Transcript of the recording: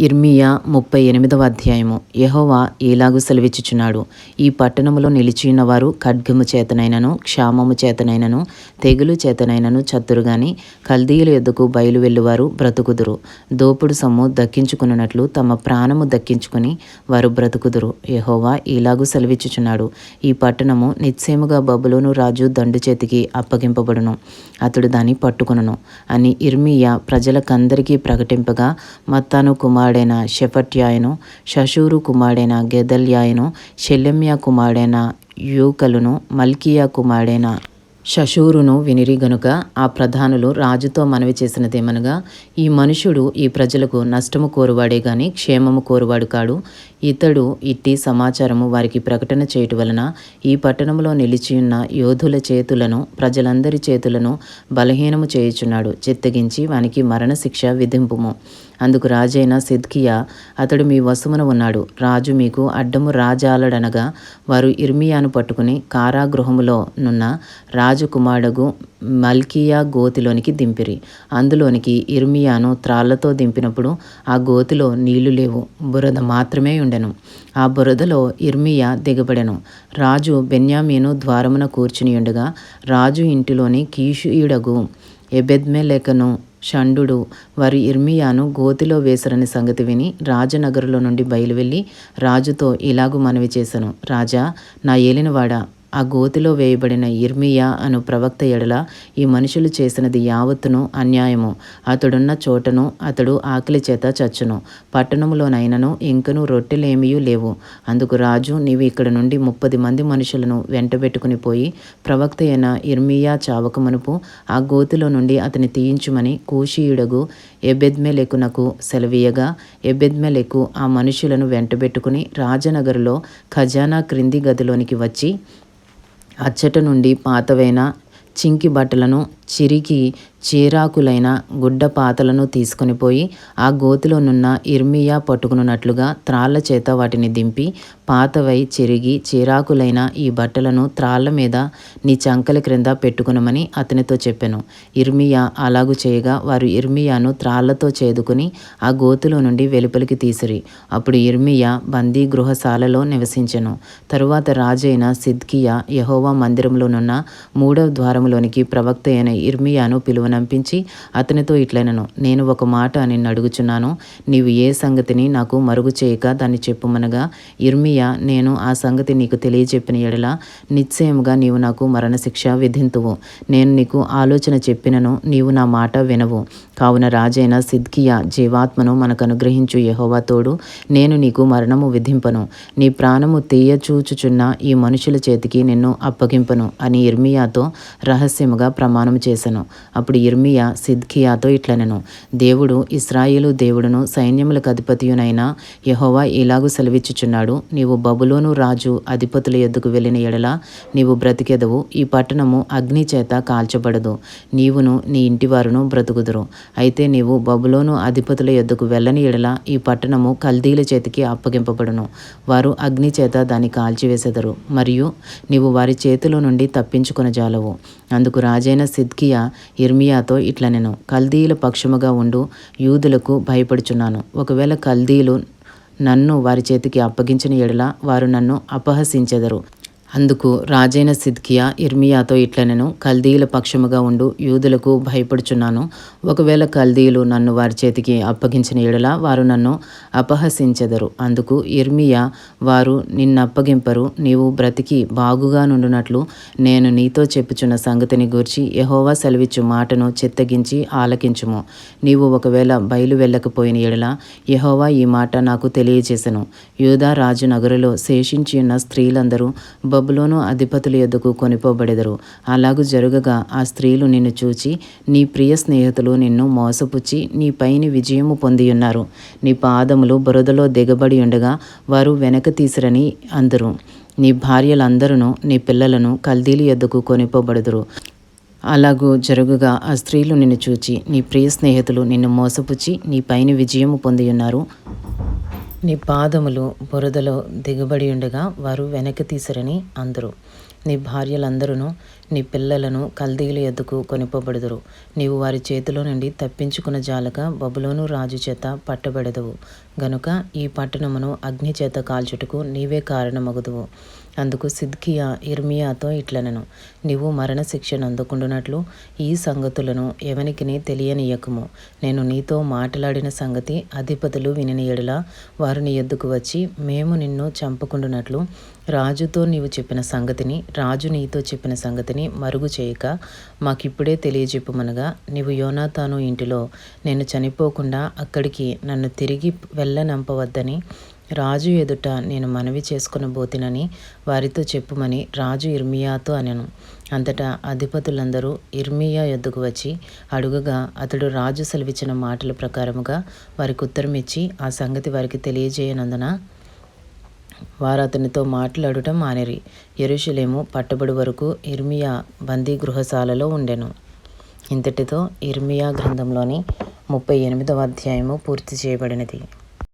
ఇర్మియా ముప్పై ఎనిమిదవ అధ్యాయము. యహోవా ఈలాగు సెలవిచ్చుచున్నాడు. ఈ పట్టణములో నిలిచియున్న వారు ఖడ్గము చేతనైనను క్షామము చేతనైనను తెగులు చేతనైనను చత్తురు గాని కల్దీయుల యొద్దకు బయలు వెళ్ళువారు బ్రతుకుదురు. దోపుడు సొమ్ము దక్కించుకున్నట్లు తమ ప్రాణము దక్కించుకుని వారు బ్రతుకుదురు. యహోవా ఈలాగు సెలవిచ్చుచున్నాడు. ఈ పట్టణము నిశ్చయముగా బబులోను రాజు దండు చేతికి అప్పగింపబడును. అతడు దాన్ని పట్టుకొనును. అని ఇర్మియా ప్రజలకందరికీ ప్రకటింపగా మత్తాను ಕುಮಾರೇನ ಶೆಫಟ್ಯಾಯನು ಶಶೂರು ಕುಮಾರೇನ ಗೆದಲ್ಯಾಯನು ಶೆಲೆಮ್ಯ ಕುಮಾರೇನ ಯೂಕಲುನು ಮಲ್ಕಿಯ ಕುಮಾರೇನ షషూరును వినిరి గనుక ఆ ప్రధానులు రాజుతో మనవి చేసినదేమనగా ఈ మనుషుడు ఈ ప్రజలకు నష్టము కోరువాడే గాని క్షేమము కోరువాడు కాడు. ఇతడు ఇట్టి సమాచారము వారికి ప్రకటన చేయటం వలన ఈ పట్టణంలో నిలిచియున్న యోధుల చేతులను ప్రజలందరి చేతులను బలహీనము చేయుచున్నాడు. చిత్తగించి వానికి మరణశిక్ష విధింపుము. అందుకు రాజైన సిద్కియా అతడు మీ వశమున ఉన్నాడు. రాజు మీకు అడ్డము రాజాలడనగా వారు ఇర్మియాను పట్టుకుని కారాగృహములో నున్న రాజకుమారుడు మల్కియా గోతిలోనికి దింపిరి. అందులోనికి ఇర్మియాను త్రాళ్ళతో దింపినప్పుడు ఆ గోతిలో నీళ్ళు లేవు బురద మాత్రమే ఉండెను. ఆ బురదలో ఇర్మియా దిగబడెను. రాజు బెన్యామీను ద్వారమున కూర్చుని ఉండగా రాజు ఇంటిలోని కీషుయుడగు ఎబెద్మెలెకను షండు వారు ఇర్మియాను గోతిలో వేసరని సంగతి విని రాజనగరులో నుండి బయలువెళ్ళి రాజుతో ఇలాగు మనవి చేశాను రాజా నా ఏలినవాడా? ఆ గోతిలో వేయబడిన ఇర్మియా అను ప్రవక్త ఎడల ఈ మనుషులు చేసినది యావత్తును అన్యాయము. అతడున్న చోటను అతడు ఆకలి చేత చచ్చును. పట్టణములోనైనను ఇంకను రొట్టెలేమియూ లేవు. అందుకు రాజు నీవు ఇక్కడ నుండి ముప్పది మంది మనుషులను వెంటబెట్టుకుని పోయి ప్రవక్త అయిన ఇర్మియా చావకమనుపు ఆ గోతిలో నుండి అతని తీయించుమని కూషీయుడగు ఎబెద్మెలెకునకు సెలవీయగా ఎబెద్మెలెకు ఆ మనుషులను వెంటబెట్టుకుని రాజనగరులో ఖజానా క్రింది గదిలోనికి వచ్చి అచ్చట నుండి పాతవైన చింకి బట్టలను చిరికి చీరాకులైన గుడ్డ పాతలను తీసుకొని పోయి ఆ గోతిలోనున్న ఇర్మియా పట్టుకున్నట్లుగా త్రాళ్ళ చేత వాటిని దింపి పాతవై చిరిగి చీరాకులైన ఈ బట్టలను త్రాళ్ళ మీద నీ చంకల క్రింద పెట్టుకునమని అతనితో చెప్పాను. ఇర్మియా అలాగు చేయగా వారు ఇర్మియాను త్రాళ్ళతో చేదుకుని ఆ గోతులో నుండి వెలుపలికి తీసిరి. అప్పుడు ఇర్మియా బందీ గృహశాలలో నివసించెను. తరువాత రాజైన సిద్కియా యహోవా మందిరంలోనున్న మూడవ ద్వారంలోనికి ప్రవక్త అయిన ఇర్మియాను పిలువనంపించి అతనితో ఇట్లనను నేను ఒక మాట నిన్ను అడుగుచున్నాను నీవు ఏ సంగతిని నాకు మరుగు చేయక దాన్ని చెప్పుమనగా ఇర్మియా నేను ఆ సంగతి నీకు తెలియజెప్పిన ఎడల నిశ్చయముగా నీవు నాకు మరణశిక్ష విధింతువు. నేను నీకు ఆలోచన చెప్పినను నీవు నా మాట వినవు. కావున రాజైన సిద్కియా జీవాత్మను మనకు అనుగ్రహించు యహోవా తోడు నేను నీకు మరణము విధింపను. నీ ప్రాణము తీయచూచుచున్న ఈ మనుషుల చేతికి నిన్ను అప్పగింపను అని ఇర్మియాతో రహస్యముగా ప్రమాణం చేశాను అప్పుడు ఇర్మియా సిద్కియాతో ఇట్లనెను. దేవుడు ఇస్రాయేలు దేవుడును సైన్యములకు అధిపతియునైన యహోవా ఇలాగు సెలవిచ్చుచున్నాడు. నీవు బబులోను రాజు అధిపతుల ఎద్దుకు వెళ్ళిన ఎడల నీవు బ్రతికెదవు. ఈ పట్టణము అగ్ని చేత కాల్చబడదు. నీవును నీ ఇంటివారును బ్రతుకుదురు. అయితే నీవు బబులోను అధిపతుల ఎద్దుకు వెళ్ళని ఎడల ఈ పట్టణము కల్దీల చేతికి అప్పగింపబడును. వారు అగ్ని చేత దాన్ని కాల్చివేసెదరు. మరియు నీవు వారి చేతిలో నుండి తప్పించుకొనజాలవు. అందుకు రాజైన హిద్కియా ఇర్మియాతో ఇట్లనెను కల్దీయుల పక్షముగా ఉండు యూదులకు భయపడుచున్నాను. ఒకవేళ కల్దీలు నన్ను వారి చేతికి అప్పగించిన ఎడల వారు నన్ను అపహసించెదరు. అందుకు రాజైన సిద్కియా ఇర్మియాతో ఇట్లనెను కల్దీయుల పక్షముగా ఉండు యూదులకు భయపడుచున్నాను. ఒకవేళ కల్దీయులు నన్ను వారి చేతికి అప్పగించిన ఎడల వారు నన్ను అపహసించెదరు. అందుకు ఇర్మియా వారు నిన్నప్పగింపరు నీవు బ్రతికి బాగుగా నుండునట్లు నేను నీతో చెప్పుచున్న సంగతిని గూర్చి యహోవా సెలవిచ్చు మాటను చిత్తగించి ఆలకించుము. నీవు ఒకవేళ బయలు వెళ్ళకపోయిన ఎడల యహోవా ఈ మాట నాకు తెలియజేసెను. యూదా రాజు నగరులో శేషించి ఉన్న స్త్రీలందరూ బబులోను అధిపతుల యొద్దకు కొనిపోబడెదరు. అలాగు జరుగగా ఆ స్త్రీలు నిన్ను చూచి నీ ప్రియ స్నేహితులు నిన్ను మోసపుచ్చి నీ పైని విజయము పొందియున్నారు. నీ పాదములు బురదలో దిగబడి ఉండగా వారు వెనక తీసిరని అందరు. నీ భార్యలందరూ నీ పిల్లలను కల్దీలు ఎద్దుకు కొనిపోబడుదురు. అలాగూ జరుగుగా ఆ స్త్రీలు నిన్ను చూచి నీ ప్రియ స్నేహితులు నిన్ను మోసపుచ్చి నీ పైన విజయము పొందియున్నారు. నీ పాదములు బురదలో దిగబడి ఉండగా వారు వెనక్కి తీసిరని అందరు. నీ భార్యలందరూ నీ పిల్లలను కల్దీల ఎద్దుకు కొనిపోబడుదురు. నీవు వారి చేతిలో నుండి తప్పించుకున్న జాలక బబులోను రాజు చేత పట్టబెడదువు. గనుక ఈ పట్టణమును అగ్ని చేత కాల్చుటకు నీవే కారణమగుదువు. అందుకు సిద్కియా ఇర్మియాతో ఇట్లనను. నీవు మరణశిక్షను అందుకుండునట్లు ఈ సంగతులను ఎవనికిని తెలియనీయకము. నేను నీతో మాట్లాడిన సంగతి అధిపతులు వినిన ఎడల వారు నీ ఎద్దుకు వచ్చి మేము నిన్ను చంపకుండునట్లు రాజుతో నీవు చెప్పిన సంగతిని రాజు నీతో చెప్పిన సంగతిని మరుగు చేయక మాకిప్పుడే తెలియజెప్పమనగా నీవు యోనాతాను ఇంటిలో నేను చనిపోకుండా అక్కడికి నన్ను తిరిగి వెళ్ళనంపవద్దని రాజు ఎదుట నేను మనవి చేసుకునబోతినని వారితో చెప్పుమని రాజు ఇర్మియాతో అనెను. అంతటా అధిపతులందరూ ఇర్మియా ఎద్దుకు వచ్చి అడుగగా అతడు రాజు సెలవిచ్చిన మాటల ప్రకారముగా వారికి ఉత్తరం ఇచ్చి ఆ సంగతి వారికి తెలియజేయనందున వారు అతనితో మాట్లాడటం మానేరి. ఎరుషులేము పట్టబడి వరకు ఇర్మియా బందీ గృహశాలలో ఉండెను. ఇంతటితో ఇర్మియా గ్రంథంలోని ముప్పై ఎనిమిదవ అధ్యాయము పూర్తి చేయబడినది.